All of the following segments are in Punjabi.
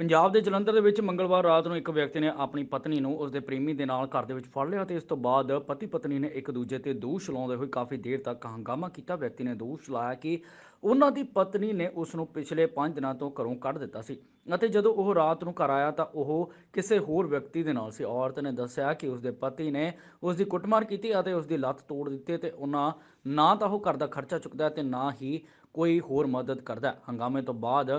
ਪੰਜਾਬ ਦੇ ਜਲੰਧਰ ਦੇ ਵਿੱਚ ਮੰਗਲਵਾਰ ਰਾਤ ਨੂੰ ਇੱਕ ਵਿਅਕਤੀ ਨੇ ਆਪਣੀ ਪਤਨੀ ਨੂੰ ਉਸ ਦੇ ਪ੍ਰੇਮੀ ਦੇ ਨਾਲ ਘਰ ਦੇ ਵਿੱਚ ਫੜ ਲਿਆ ਤੇ ਇਸ ਤੋਂ ਬਾਅਦ ਪਤੀ ਪਤਨੀ ਨੇ ਇੱਕ ਦੂਜੇ ਤੇ ਦੋਸ਼ ਲਾਉਂਦੇ ਹੋਏ ਕਾਫੀ ਦੇਰ ਤੱਕ ਹੰਗਾਮਾ ਕੀਤਾ। ਵਿਅਕਤੀ ਨੇ ਦੋਸ਼ ਲਾਇਆ ਕਿ ਉਹਨਾਂ ਦੀ ਪਤਨੀ ਨੇ ਉਸ ਨੂੰ ਪਿਛਲੇ 5 ਦਿਨਾਂ ਤੋਂ ਘਰੋਂ ਕੱਢ ਦਿੱਤਾ ਸੀ ਅਤੇ ਜਦੋਂ ਉਹ ਰਾਤ ਨੂੰ ਘਰ ਆਇਆ ਤਾਂ ਉਹ ਕਿਸੇ ਹੋਰ ਵਿਅਕਤੀ ਦੇ ਨਾਲ ਸੀ। ਔਰਤ ਨੇ ਦੱਸਿਆ ਕਿ ਉਸਦੇ ਪਤੀ ਨੇ ਉਸ ਦੀ ਕੁੱਟਮਾਰ ਕੀਤੀ ਅਤੇ ਉਸ ਦੀ ਲੱਤ ਤੋੜ ਦਿੱਤੀ ਤੇ ਉਹਨਾਂ ਨਾ ਤਾਂ ਉਹ ਘਰ ਦਾ ਖਰਚਾ ਚੁੱਕਦਾ ਹੈ ਤੇ ਨਾ ਹੀ ਕੋਈ ਹੋਰ ਮਦਦ ਕਰਦਾ। ਹੰਗਾਮੇ ਤੋਂ ਬਾਅਦ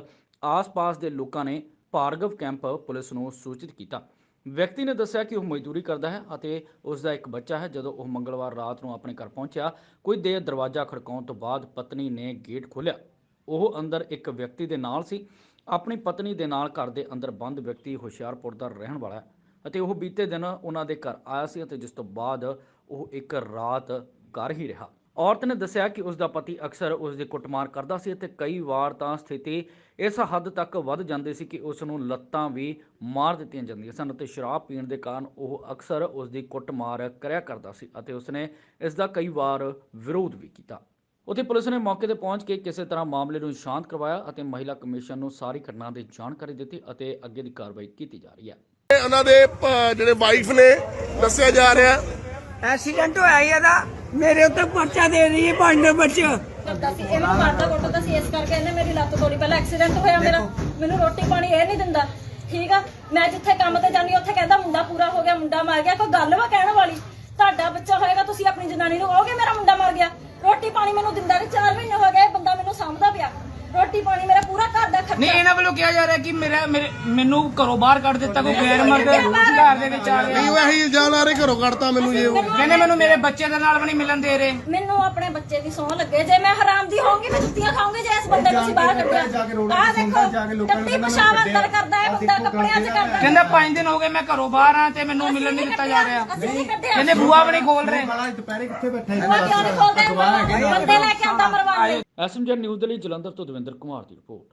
ਆਸ-ਪਾਸ ਦੇ ਲੋਕਾਂ ਨੇ ਭਾਰਗਵ ਕੈਂਪ ਪੁਲਿਸ ਨੂੰ ਸੂਚਿਤ ਕੀਤਾ। ਵਿਅਕਤੀ ਨੇ ਦੱਸਿਆ ਕਿ ਉਹ ਮਜ਼ਦੂਰੀ ਕਰਦਾ ਹੈ ਅਤੇ ਉਸ ਦਾ ਇੱਕ ਬੱਚਾ ਹੈ। ਜਦੋਂ ਉਹ ਮੰਗਲਵਾਰ ਰਾਤ ਨੂੰ ਆਪਣੇ ਘਰ ਪਹੁੰਚਿਆ ਕੁਝ ਦੇਰ ਦਰਵਾਜ਼ਾ ਖੜਕਾਉਣ ਤੋਂ ਬਾਅਦ ਪਤਨੀ ਨੇ ਗੇਟ ਖੋਲ੍ਹਿਆ। ਉਹ ਅੰਦਰ ਇੱਕ ਵਿਅਕਤੀ ਦੇ ਨਾਲ ਸੀ। ਆਪਣੀ ਪਤਨੀ ਦੇ ਨਾਲ ਘਰ ਦੇ ਅੰਦਰ ਬੰਦ ਵਿਅਕਤੀ ਹੁਸ਼ਿਆਰਪੁਰ ਦਾ ਰਹਿਣ ਵਾਲਾ ਹੈ ਅਤੇ ਉਹ ਬੀਤੇ ਦਿਨ ਉਹਨਾਂ ਦੇ ਘਰ ਆਇਆ ਸੀ ਅਤੇ ਜਿਸ ਤੋਂ ਬਾਅਦ ਉਹ ਇੱਕ ਰਾਤ ਘਰ ਹੀ ਰਿਹਾ। ਔਰਤ ਨੇ ਦੱਸਿਆ ਕਿ ਉਸ ਦਾ ਪਤੀ ਅਕਸਰ ਉਸ ਦੀ ਕੁੱਟਮਾਰ ਕਰਦਾ ਸੀ ਅਤੇ ਕਈ ਵਾਰ ਤਾਂ ਸਥਿਤੀ ਇਸ ਹੱਦ ਤੱਕ ਵੱਧ ਜਾਂਦੀ ਸੀ ਕਿ ਉਸ ਨੂੰ ਲੱਤਾਂ ਵੀ ਮਾਰ ਦਿੱਤੀਆਂ ਜਾਂਦੀਆਂ ਸਨ ਅਤੇ ਸ਼ਰਾਬ ਪੀਣ ਦੇ ਕਾਰਨ ਉਹ ਅਕਸਰ ਉਸ ਦੀ ਕੁੱਟਮਾਰ ਕਰਿਆ ਕਰਦਾ ਸੀ ਅਤੇ ਉਸਨੇ ਇਸ ਦਾ ਕਈ ਵਾਰ ਵਿਰੋਧ ਵੀ ਕੀਤਾ। ਉੱਥੇ ਪੁਲਿਸ ਨੇ ਮੌਕੇ ਤੇ ਪਹੁੰਚ ਕੇ ਕਿਸੇ ਤਰ੍ਹਾਂ ਮਾਮਲੇ ਨੂੰ ਸ਼ਾਂਤ ਕਰਵਾਇਆ ਅਤੇ ਮਹਿਲਾ ਕਮਿਸ਼ਨ ਨੂੰ ਸਾਰੀ ਘਟਨਾ ਦੀ ਜਾਣਕਾਰੀ ਦਿੱਤੀ ਅਤੇ ਅੱਗੇ ਦੀ ਕਾਰਵਾਈ ਕੀਤੀ ਜਾ ਰਹੀ ਹੈ। ਉਹਨਾਂ ਦੇ ਜਿਹੜੇ ਵਾਈਫ ਨੇ ਦੱਸਿਆ ਜਾ ਰਿਹਾ। ਐਕਸੀਡੈਂਟ ਹੋਇਆ ਹੀ ਇਹਦਾ। ਮੇਰੇ ਉੱਤੇ ਪਰਚਾ ਦੇ ਰਹੀ ਹੈ ਪੰਜ ਬੱਚੇ। ਕਰਦਾ ਸੀ ਇਹਨੂੰ ਮਾਰਦਾ ਕੁੱਟਦਾ ਸੀ ਇਸ ਕਰਕੇ ਇਹਨੇ ਮੇਰੀ ਲੱਤ ਤੋੜੀ। ਪਹਿਲਾਂ ਐਕਸੀਡੈਂਟ ਹੋਇਆ ਮੇਰਾ। ਮੈਨੂੰ ਰੋਟੀ ਪਾਣੀ ਇਹ ਨਹੀਂ ਦਿੰਦਾ। ਠੀਕ ਆ? ਮੈਂ ਜਿੱਥੇ ਕੰਮ ਤੇ ਜਾਂਦੀ ਉੱਥੇ ਕਹਿੰਦਾ ਮੁੰਡਾ ਪੂਰਾ ਹੋ ਗਿਆ ਮੁੰਡਾ ਮਰ ਗਿਆ। ਕੋਈ ਗੱਲ ਵਾ ਕਹਿਣ ਵਾਲੀ? ਤੁਹਾਡਾ ਬੱਚਾ ਹੋਏਗਾ ਤੁਸੀਂ ਆਪਣੀ ਜਨਾਨੀ ਨੂੰ ਕਹੋਗੇ ਮੇਰਾ ਮੁੰਡਾ ਮਰ ਗਿਆ? ਰੋਟੀ ਪਾਣੀ ਮੈਨੂੰ ਦਿੰਦਾ ਵੀ 4 ਮਹੀਨੇ ਹੋ ਗਏ ਬੰਦਾ ਮੈਨੂੰ ਸਾਂਭਦਾ ਪਿਆ। ਰੋਟੀ ਪਾਣੀ ਮੇਰਾ ਪੂਰਾ ਘਰ ਦਾ ਨਹੀਂ ਖਰਚਾ ਇਹਨਾਂ ਵੱਲੋਂ ਕਿਹਾ ਜਾ ਰਿਹਾ ਕਿ ਮੇਰਾ ਮੇਰੇ ਮੈਨੂੰ ਘਰੋਂ ਬਾਹਰ ਕੱਢ ਦਿੱਤਾ ਕੋਈ ਗੈਰ ਮਰਦ ਰੋਜ਼ਗਾਰ ਦੇ ਵਿੱਚ ਆ ਗਿਆ। ਨਹੀਂ ਉਹ ਇਹੀ ਇਲਜ਼ਾਮ ਲਾ ਰਹੇ ਘਰੋਂ ਕੱਢਤਾ ਮੈਨੂੰ ਇਹ ਉਹ। ਕਹਿੰਦੇ ਮੈਨੂੰ ਮੇਰੇ ਬੱਚੇ ਦੇ ਨਾਲ ਵੀ ਨਹੀਂ ਮਿਲਣ ਦੇ ਰਹੇ। ਮੈਨੂੰ ਆਪਣੇ ਬੱਚੇ ਦੀ ਸੌਂ ਲੱਗੇ। ਜੇ ਮੈਂ ਹਰਾਮ ਦੀ ਹੋਊਂਗੀ ਮੈਂ ਜੁੱਤੀਆਂ ਖਾਊਂਗੀ ਜੇ ਬੰਦੇ ਨੂੰ ਅਸੀਂ ਬਾਹਰ ਕੱਢਿਆ। ਆਹ ਦੇਖੋ ਟੱਟੀ ਪਿਸ਼ਾਬ ਅੰਦਰ ਕਰਦਾ ਹੈ ਬੰਦਾ ਕੱਪੜਿਆਂ 'ਚ ਕਰਦਾ ਕਹਿੰਦਾ 5 ਦਿਨ ਹੋ ਗਏ ਮੈਂ ਘਰੋਂ ਬਾਹਰ ਆ ਤੇ ਮੈਨੂੰ ਮਿਲਣ ਨਹੀਂ ਦਿੱਤਾ ਜਾ ਰਿਹਾ। ਕਹਿੰਦੇ ਬੂਆ ਵੀ ਨਹੀਂ ਖੋਲ ਰਹੇ। ਉਹ ਕਿਉਂ ਨਹੀਂ ਖੋਲਦੇ ਬੰਦੇ ਲੈ ਕੇ ਆਂਦਾ ਮਰਵਾਉਣ ਲਈ ਐਸਐਮਜੀ ਨਿਊਜ਼ ਦੇ ਲਈ ਜਲੰਧਰ ਤੋਂ ਦਵਿੰਦਰ ਕੁਮਾਰ ਦੀ ਰਿਪੋਰਟ।